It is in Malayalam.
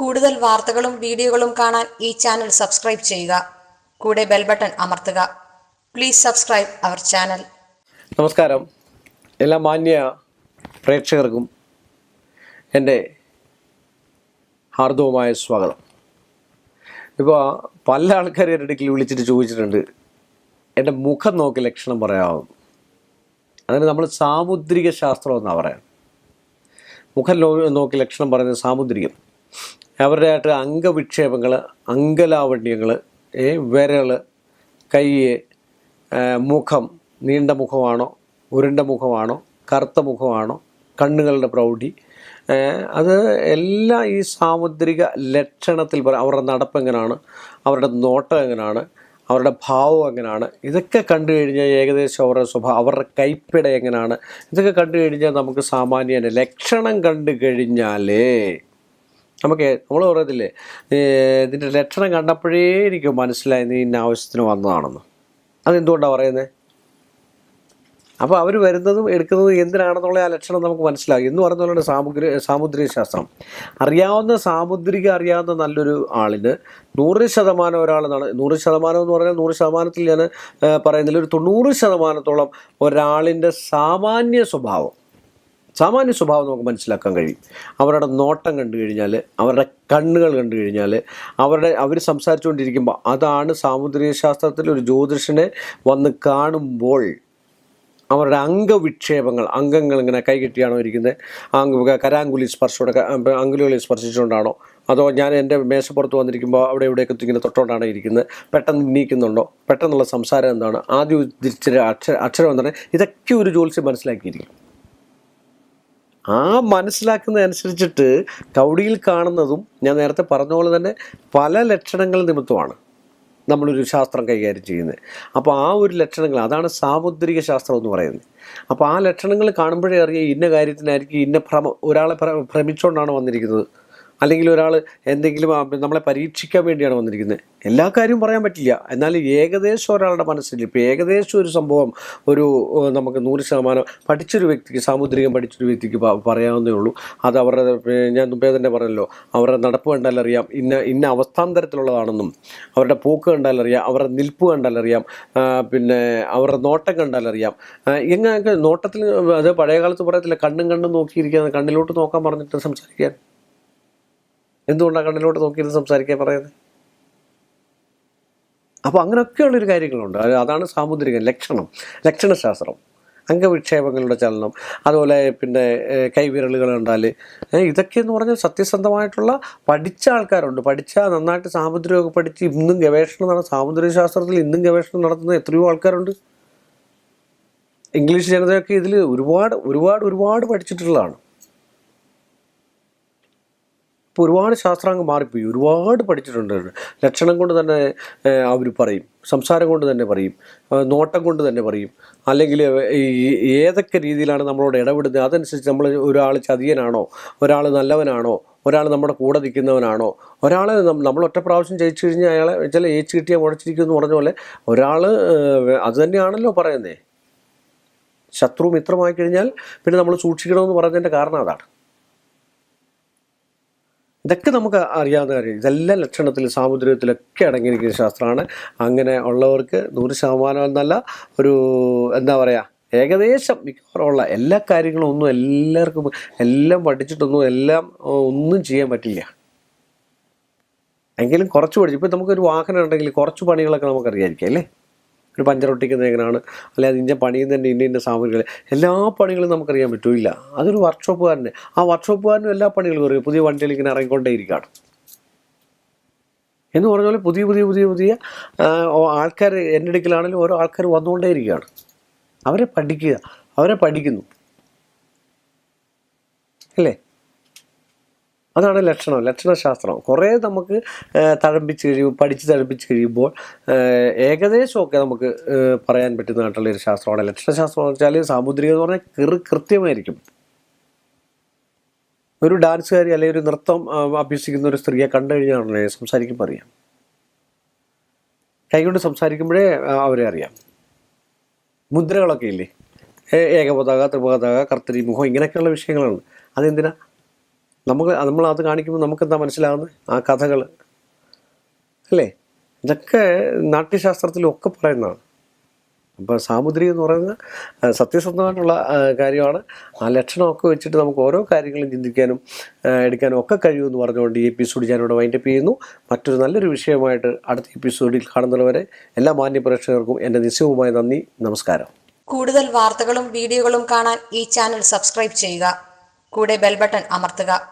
കൂടുതൽ വാർത്തകളും വീഡിയോകളും കാണാൻ ഈ ചാനൽ സബ്സ്ക്രൈബ് ചെയ്യുക. കൂടെ ബെൽ ബട്ടൺ അമർത്തുക. Please subscribe our channel. നമസ്കാരം. എല്ലാ മാന്യ പ്രേക്ഷകർക്കും എന്റെ ഹാർദവുമായ സ്വാഗതം. ഇപ്പോൾ പല ആൾക്കാരും എന്റെ അടുക്കൽ വിളിച്ചിട്ട് ചോദിച്ചിട്ടുണ്ട് എന്റെ മുഖം നോക്കി ലക്ഷണം പറയാവും? അതിന് നമ്മൾ സാമുദ്രിക ശാസ്ത്രം എന്നാണ് പറയാം. മുഖം നോക്കി ലക്ഷണം പറയുന്നത് സാമുദ്രികം. അവരുടെ ആയിട്ട് അംഗവിക്ഷേപങ്ങൾ അംഗലാവണ്യങ്ങൾ വിരൽ കൈ മുഖം നീണ്ട മുഖമാണോ ഉരുണ്ട മുഖമാണോ കറുത്ത മുഖമാണോ കണ്ണുകളുടെ പ്രൗഢി. അത് എല്ലാം ഈ സാമുദ്രിക ലക്ഷണത്തിൽ അവരുടെ നടപ്പ് എങ്ങനെയാണ് അവരുടെ നോട്ടം എങ്ങനെയാണ് അവരുടെ ഭാവം എങ്ങനെയാണ് ഇതൊക്കെ കണ്ടു കഴിഞ്ഞാൽ ഏകദേശം അവരുടെ സ്വഭാവം അവരുടെ കൈപ്പിട എങ്ങനെയാണ് ഇതൊക്കെ കണ്ടു കഴിഞ്ഞാൽ നമുക്ക് സാമാന്യ ലക്ഷണം കണ്ടു കഴിഞ്ഞാലേ നമുക്ക് നമ്മൾ പറയത്തില്ലേ ഇതിന്റെ ലക്ഷണം കണ്ടപ്പോഴേ എനിക്ക് മനസ്സിലായി നീ ഇന്ന ആവശ്യത്തിന് വന്നതാണെന്ന്. അതെന്തുകൊണ്ടാണ് പറയുന്നത് അപ്പോൾ അവർ വരുന്നതും എടുക്കുന്നതും എന്തിനാണെന്നുള്ള ആ ലക്ഷണം നമുക്ക് മനസ്സിലാകും എന്ന് പറയുന്നതുകൊണ്ട് സാമുദ്ര സാമുദ്രിക ശാസ്ത്രം. അറിയാവുന്ന സാമുദ്രിക അറിയാവുന്ന നല്ലൊരു ആളിന് നൂറ് ശതമാനം ഒരാൾ നൂറ് ശതമാനം എന്ന് പറഞ്ഞാൽ നൂറ് ശതമാനത്തിൽ ഞാൻ പറയുന്നില്ല ഒരു തൊണ്ണൂറ് ശതമാനത്തോളം ഒരാളിന്റെ സാമാന്യ സ്വഭാവം. സാമാന്യ സ്വഭാവം നമുക്ക് മനസ്സിലാക്കാൻ കഴിയും. അവരുടെ നോട്ടം കണ്ടു കഴിഞ്ഞാൽ അവരുടെ കണ്ണുകൾ കണ്ടു കഴിഞ്ഞാൽ അവരുടെ അവർ സംസാരിച്ചുകൊണ്ടിരിക്കുമ്പോൾ അതാണ് സാമുദ്രിക ശാസ്ത്രത്തിൽ ഒരു ജ്യോതിഷനെ വന്ന് കാണുമ്പോൾ അവരുടെ അംഗവിക്ഷേപങ്ങൾ അംഗങ്ങൾ ഇങ്ങനെ കൈകെട്ടിയാണോ ഇരിക്കുന്നത്? അംഗ കരാങ്കുലി സ്പർശോടെ അങ്കുലികളെ സ്പർശിച്ചുകൊണ്ടാണോ? അതോ ഞാൻ എന്റെ മേശപ്പുറത്ത് വന്നിരിക്കുമ്പോൾ അവിടെ ഇവിടെയൊക്കെ ഇങ്ങനെ തൊട്ടുകൊണ്ടാണ് ഇരിക്കുന്നത്? പെട്ടെന്ന് നീക്കുന്നുണ്ടോ? പെട്ടെന്നുള്ള സംസാരം എന്താണ്? ആദ്യം ഉദ്ധരിച്ച അക്ഷര അക്ഷരം എന്താണ്? ഇതൊക്കെ ഒരു ജോലിച്ച് മനസ്സിലാക്കിയിരിക്കും. ആ മനസ്സിലാക്കുന്നതനുസരിച്ചിട്ട് കൗടിയിൽ കാണുന്നതും ഞാൻ നേരത്തെ പറഞ്ഞ പോലെ തന്നെ പല ലക്ഷണങ്ങൾ നിമിത്തമാണ് നമ്മളൊരു ശാസ്ത്രം കൈകാര്യം ചെയ്യുന്നത്. അപ്പോൾ ആ ഒരു ലക്ഷണങ്ങൾ അതാണ് സാമുദ്രിക ശാസ്ത്രം എന്ന് പറയുന്നത്. അപ്പോൾ ആ ലക്ഷണങ്ങൾ കാണുമ്പോഴേ അറിയാം ഇന്ന കാര്യത്തിനായിരിക്കും ഇന്ന ഭ്രമ ഒരാളെ ഭ്രമിച്ചുകൊണ്ടാണ് വന്നിരിക്കുന്നത്. അല്ലെങ്കിൽ ഒരാൾ എന്തെങ്കിലും നമ്മളെ പരീക്ഷിക്കാൻ വേണ്ടിയാണ് വന്നിരിക്കുന്നത്. എല്ലാ കാര്യവും പറയാൻ പറ്റില്ല. എന്നാൽ ഏകദേശം ഒരാളുടെ മനസ്സിൽ ഇപ്പോൾ ഏകദേശം ഒരു സംഭവം ഒരു നമുക്ക് നൂറ് ശതമാനം പഠിച്ചൊരു വ്യക്തിക്ക് സാമുദ്രികം പഠിച്ചൊരു വ്യക്തിക്ക് പറയാവുന്നേ ഉള്ളൂ. അത് അവരുടെ ഞാൻ മുമ്പേ തന്നെ പറഞ്ഞല്ലോ അവരുടെ നടപ്പ് കണ്ടാലറിയാം ഇന്ന ഇന്ന അവസ്ഥാന്തരത്തിലുള്ളതാണെന്നും അവരുടെ പോക്ക് കണ്ടാലറിയാം അവരുടെ നിൽപ്പ് കണ്ടാലറിയാം അറിയാം പിന്നെ അവരുടെ നോട്ടം കണ്ടാലറിയാം അറിയാം. എങ്ങനെയൊക്കെ നോട്ടത്തിൽ അത് പഴയ കാലത്ത് പറയത്തില്ല കണ്ണും കണ്ണും നോക്കിയിരിക്കുക കണ്ണിലോട്ട് നോക്കാൻ പറഞ്ഞിട്ട് സംസാരിക്കാൻ? എന്തുകൊണ്ടാണ് കണ്ണിലോട്ട് നോക്കിയിരുന്ന് സംസാരിക്കാൻ പറയുന്നത്? അപ്പോൾ അങ്ങനെയൊക്കെയുള്ളൊരു കാര്യങ്ങളുണ്ട്. അതാണ് സാമുദ്രികം ലക്ഷണം ലക്ഷണശാസ്ത്രം. അംഗവിക്ഷേപങ്ങളുടെ ചലനം അതുപോലെ പിന്നെ കൈവിരലുകൾ കണ്ടാൽ ഇതൊക്കെ എന്ന് പറഞ്ഞാൽ സത്യസന്ധമായിട്ടുള്ള പഠിച്ച ആൾക്കാരുണ്ട്. പഠിച്ച നന്നായിട്ട് സാമുദ്രികമൊക്കെ പഠിച്ച് ഇന്നും ഗവേഷണം നടന്ന സാമുദ്രിക ശാസ്ത്രത്തിൽ ഇന്നും ഗവേഷണം നടത്തുന്ന എത്രയോ ആൾക്കാരുണ്ട്. ഇംഗ്ലീഷ് ജനതയൊക്കെ ഇതിൽ ഒരുപാട് ഒരുപാട് ഒരുപാട് പഠിച്ചിട്ടുള്ളതാണ്. ഇപ്പോൾ ഒരുപാട് ശാസ്ത്രാംഗം മാറിപ്പോയി. ഒരുപാട് പഠിച്ചിട്ടുണ്ട്. ലക്ഷണം കൊണ്ട് തന്നെ അവർ പറയും. സംസാരം കൊണ്ട് തന്നെ പറയും. നോട്ടം കൊണ്ട് തന്നെ പറയും. അല്ലെങ്കിൽ ഏതൊക്കെ രീതിയിലാണ് നമ്മളോട് ഇടപെടുന്നത്? അതനുസരിച്ച് നമ്മൾ ഒരാൾ ചതിയനാണോ? ഒരാൾ നല്ലവനാണോ? ഒരാൾ നമ്മുടെ കൂടെ നിൽക്കുന്നവനാണോ? ഒരാൾ നമ്മൾ ഒറ്റ പ്രാവശ്യം ജയിച്ചു കഴിഞ്ഞാൽ അയാളെ ചില ഏച്ച് കിട്ടിയാൽ മുടച്ചിരിക്കും എന്ന് പറഞ്ഞ പോലെ ഒരാൾ അത് തന്നെയാണല്ലോ പറയുന്നത് ശത്രു മിത്രമായി കഴിഞ്ഞാൽ പിന്നെ നമ്മൾ സൂക്ഷിക്കണമെന്ന് പറഞ്ഞതിന്റെ കാരണം അതാണ്. ഇതൊക്കെ നമുക്ക് അറിയാവുന്ന കാര്യം ഇതെല്ലാം ലക്ഷണത്തിൽ സാമുദ്രികത്തിലൊക്കെ അടങ്ങിയിരിക്കുന്ന ശാസ്ത്രമാണ്. അങ്ങനെ ഉള്ളവർക്ക് നൂറ് ശതമാനം എന്നല്ല ഒരു എന്താ പറയുക ഏകദേശം മിക്കവാറുള്ള എല്ലാ കാര്യങ്ങളും ഒന്നും എല്ലാവർക്കും എല്ലാം പഠിച്ചിട്ടൊന്നും എല്ലാം ഒന്നും ചെയ്യാൻ പറ്റില്ല. എങ്കിലും കുറച്ച് പഠിച്ചു ഇപ്പം നമുക്കൊരു വാഹനം ഉണ്ടെങ്കിൽ കുറച്ച് പണികളൊക്കെ നമുക്കറിയായിരിക്കും അല്ലേ? ഒരു പഞ്ചർ ഒട്ടിക്കുന്നത് എങ്ങനെയാണ് അല്ലെങ്കിൽ ഇന്ന പണിയുന്നതിന്റെ ഇന്ന ഇന്ന സാമഗ്രികൾ എല്ലാ പണികളും നമുക്കറിയാൻ പറ്റില്ല. അതൊരു വർക്ക്ഷോപ്പുകാരന് ആ വർക്ക്ഷോപ്പുകാരനും എല്ലാ പണികളും അറിയാം. പുതിയ വണ്ടികൾ ഇങ്ങനെ ഇറങ്ങിക്കൊണ്ടേയിരിക്കുകയാണ് എന്ന് പറഞ്ഞ പോലെ പുതിയ പുതിയ പുതിയ പുതിയ ആൾക്കാർ എന്റെ അടുക്കലാണെങ്കിലും ഓരോ ആൾക്കാർ വന്നുകൊണ്ടേയിരിക്കുകയാണ് അവരെ പഠിക്കുക. അവരെ പഠിക്കുന്നു. അല്ലേ? അതാണ് ലക്ഷണം ലക്ഷണശാസ്ത്രം. കുറേ നമുക്ക് തഴമ്പിച്ച് കഴിയും പഠിച്ച് തഴമ്പിച്ച് കഴിയുമ്പോൾ ഏകദേശമൊക്കെ നമുക്ക് പറയാൻ പറ്റുന്നതായിട്ടുള്ള ഒരു ശാസ്ത്രമാണ്. ലക്ഷണശാസ്ത്രം എന്ന് വെച്ചാൽ സാമുദ്രികം എന്ന് പറഞ്ഞാൽ കൃ കൃത്യമായിരിക്കും. ഒരു ഡാൻസുകാരി അല്ലെങ്കിൽ ഒരു നൃത്തം അഭ്യസിക്കുന്ന ഒരു സ്ത്രീയെ കണ്ടു കഴിഞ്ഞാൽ സംസാരിക്കുമ്പോൾ അറിയാം. കൈകൊണ്ട് സംസാരിക്കുമ്പോഴേ അവരെ അറിയാം. മുദ്രകളൊക്കെ ഇല്ലേ? ഏകപതാക ത്രിപതാക കർത്തരി മുഖം ഇങ്ങനെയൊക്കെയുള്ള വിഷയങ്ങളാണ്. അതെന്തിനാ? നമുക്ക് നമ്മൾ അത് കാണിക്കുമ്പോൾ നമുക്കെന്താ മനസ്സിലാകുന്നത് ആ കഥകൾ അല്ലേ? ഇതൊക്കെ നാട്യശാസ്ത്രത്തിലൊക്കെ പറയുന്നതാണ്. അപ്പോൾ സാമുദ്രി എന്ന് പറയുന്ന സത്യസന്ധമായിട്ടുള്ള കാര്യമാണ്. ആ ലക്ഷണമൊക്കെ വെച്ചിട്ട് നമുക്ക് ഓരോ കാര്യങ്ങളും ചിന്തിക്കാനും എടുക്കാനും ഒക്കെ കഴിയുമെന്ന് പറഞ്ഞുകൊണ്ട് ഈ എപ്പിസോഡ് ഞാനിവിടെ വൈൻഡപ്പ് ചെയ്യുന്നു. മറ്റൊരു നല്ലൊരു വിഷയമായിട്ട് അടുത്ത എപ്പിസോഡിൽ കാണുന്നവരെ എല്ലാ മാന്യ പ്രേക്ഷകർക്കും എന്റെ നിശ്ചയവുമായ നന്ദി. നമസ്കാരം. കൂടുതൽ വാർത്തകളും വീഡിയോകളും കാണാൻ ഈ ചാനൽ സബ്സ്ക്രൈബ് ചെയ്യുക. കൂടെ ബെൽ ബട്ടൺ അമർത്തുക.